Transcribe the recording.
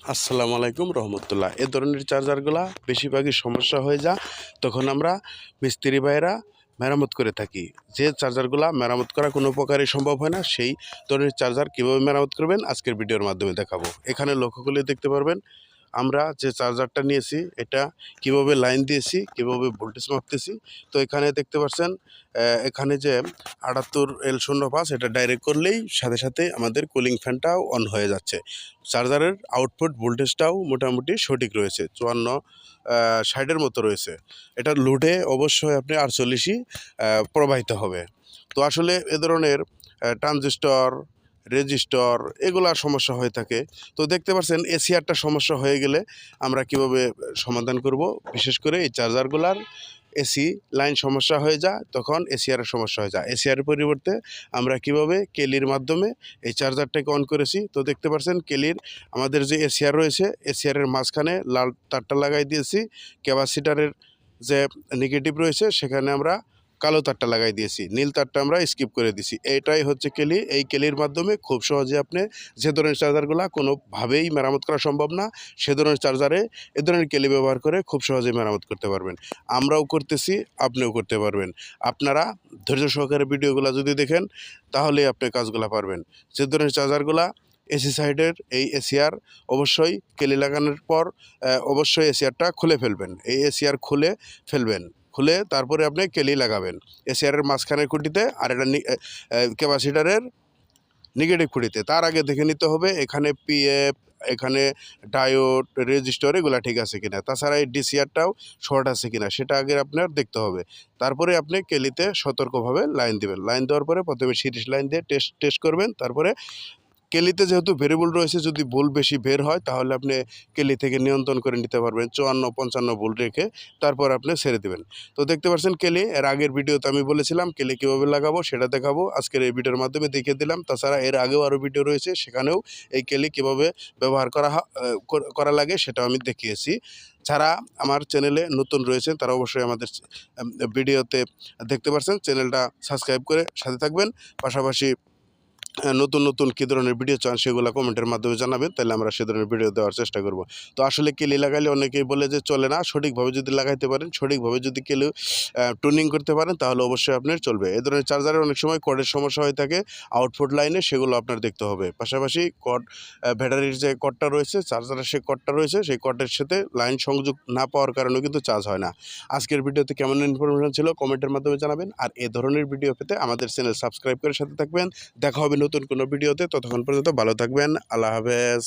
আসসালামু আলাইকুম রহমতুল্লাহ। এ ধরনের চার্জারগুলা বেশিরভাগই সমস্যা হয়ে যা তখন আমরা মিস্ত্রি ভাইরা মেরামত করে থাকি। যে চার্জারগুলা মেরামত করা কোনো প্রকারই সম্ভব হয় না, সেই ধরনের চার্জার কীভাবে মেরামত করবেন আজকের ভিডিওর মাধ্যমে দেখাবো। এখানে লক্ষ্য করলে দেখতে পারবেন। আমরা যে চার্জারটা নিয়েছি, এটা কীভাবে লাইন দিয়েছি, কীভাবে ভোল্টেজ মাপতেছি, তো এখানে দেখতে পাচ্ছেন এখানে যে আটাত্তর এল শূন্য পাঁচ এটা ডাইরেক্ট করলেই সাথে সাথে আমাদের কুলিং ফ্যানটাও অন হয়ে যাচ্ছে। চার্জারের আউটপুট ভোল্টেজটাও মোটামুটি সঠিক রয়েছে, চুয়ান্ন ষাটের মতো রয়েছে। এটা লোডে অবশ্যই আপনি আটচল্লিশই প্রবাহিত হবে। তো আসলে এ ধরনের ট্রানজিস্টর রেজিস্টর, এগুলার সমস্যা হয়ে থাকে। তো দেখতে পাচ্ছেন এসিআরটা সমস্যা হয়ে গেলে আমরা কীভাবে সমাধান করব? বিশেষ করে এই চার্জারগুলার এসি লাইন সমস্যা হয়ে যায়, তখন এসিআরের সমস্যা হয়ে যায়। এসিআর পরিবর্তে আমরা কীভাবে কেলির মাধ্যমে এই চার্জারটাকে অন করেছি? তো দেখতে পাচ্ছেন কেলির আমাদের যে এসিআর রয়েছে এসিআরের মাঝখানে লাল তারটা লাগাই দিয়েছি। ক্যাপাসিটারের যে নেগেটিভ রয়েছে, সেখানে আমরা কালো তারটা লাগাই দিয়েছি, নীল তারটা আমরা স্কিপ করে দিছি। এটাই হচ্ছে কেলি, এই কেলির মাধ্যমে খুব সহজে আপনি যে ধরনের চার্জারগুলো কোনোভাবেই মেরামত করা সম্ভব না, সে ধরনের চার্জারে এ ধরনের কেলি ব্যবহার করে খুব সহজে মেরামত করতে পারবেন। আমরাও করতেছি, আপনিও করতে পারবেন। আপনারা ধৈর্য সহকারে ভিডিওগুলো যদি দেখেন, তাহলে আপনি কাজগুলো পারবেন। যে ধরনের চার্জারগুলা এসি সাইডের এই এসিআর অবশ্যই কেলি লাগানোর পর অবশ্যই এসিআরটা খুলে ফেলবেন। এই এসিআর খুলে ফেলবেন। খুলে তারপরে আপনি কেলি লাগাবেন। এসিআরের মাঝখানের খুঁটিতে আর এটা ক্যাপাসিটারের নেগেটিভ খুঁটিতে। তার আগে দেখে নিতে হবে এখানে পিএফ এখানে ডায়োড, রেজিস্টর এগুলো ঠিক আছে কিনা। তাছাড়া এই ডিসিআরটাও শর্ট আছে কিনা সেটা আগে আপনার দেখতে হবে। তারপরে আপনি কেলিতে সতর্কভাবে লাইন দিবেন। লাইন দেওয়ার পরে প্রথমে সিরিজ লাইন দিয়ে টেস্ট টেস্ট করবেন। তারপরে কেলিতে যেহেতু ভেরিয়েবল রয়েছে, যদি ভুল বেশি বের হয়, তাহলে আপনি কেলি থেকে নিয়ন্ত্রণ করে নিতে পারবেন। চুয়ান্ন, পঞ্চান্ন ভুল রেখে তারপর আপনি ছেড়ে দেবেন। তো দেখতে পাচ্ছেন কেলি, এর আগের ভিডিওতে আমি বলেছিলাম কেলি কীভাবে লাগাবো, সেটা দেখাবো। আজকের এই ভিডিওর মাধ্যমে দেখিয়ে দিলাম। তাছাড়া এর আগেও আরও ভিডিও রয়েছে, সেখানেও এই কেলি কীভাবে ব্যবহার করা করা লাগে সেটাও আমি দেখিয়েছি। যারা আমার চ্যানেলে নতুন রয়েছেন, তারা অবশ্যই আমাদের ভিডিওতে দেখতে পাচ্ছেন চ্যানেলটা সাবস্ক্রাইব করে সাথে থাকবেন। পাশাপাশি নতুন নতুন কী ধরনের ভিডিও চান সেগুলো কমেন্টের মাধ্যমে জানাবেন, তাহলে আমরা সে ধরনের ভিডিও দেওয়ার চেষ্টা করব। তো আসলে কেলি লাগাইলে অনেকেই বলে যে চলে না, সঠিকভাবে যদি লাগাইতে পারেন, সঠিকভাবে যদি কেলি টুনিং করতে পারেন, তাহলে অবশ্যই আপনার চলবে। এ ধরনের চার্জারের অনেক সময় কর্ডের সমস্যা হয়ে থাকে আউটপুট লাইনে সেগুলো আপনার দেখতে হবে। পাশাপাশি কর্ড ব্যাটারির যে কর্ডটা রয়েছে চার্জারের যে কর্ডটা রয়েছে, সেই কর্ডের সাথে লাইন সংযোগ না পাওয়ার কারণেও কিন্তু চার্জ হয় না। আজকের ভিডিওতে কেমন ইনফরমেশন ছিল কমেন্টের মাধ্যমে জানাবেন। আর এ ধরনের ভিডিও পেতে আমাদের চ্যানেল সাবস্ক্রাইব করে সাথে থাকবেন। দেখা হবে নতুন কোনো ভিডিওতে ততক্ষণ পর্যন্ত ভালো থাকবেন। আল্লাহ হাফেজ।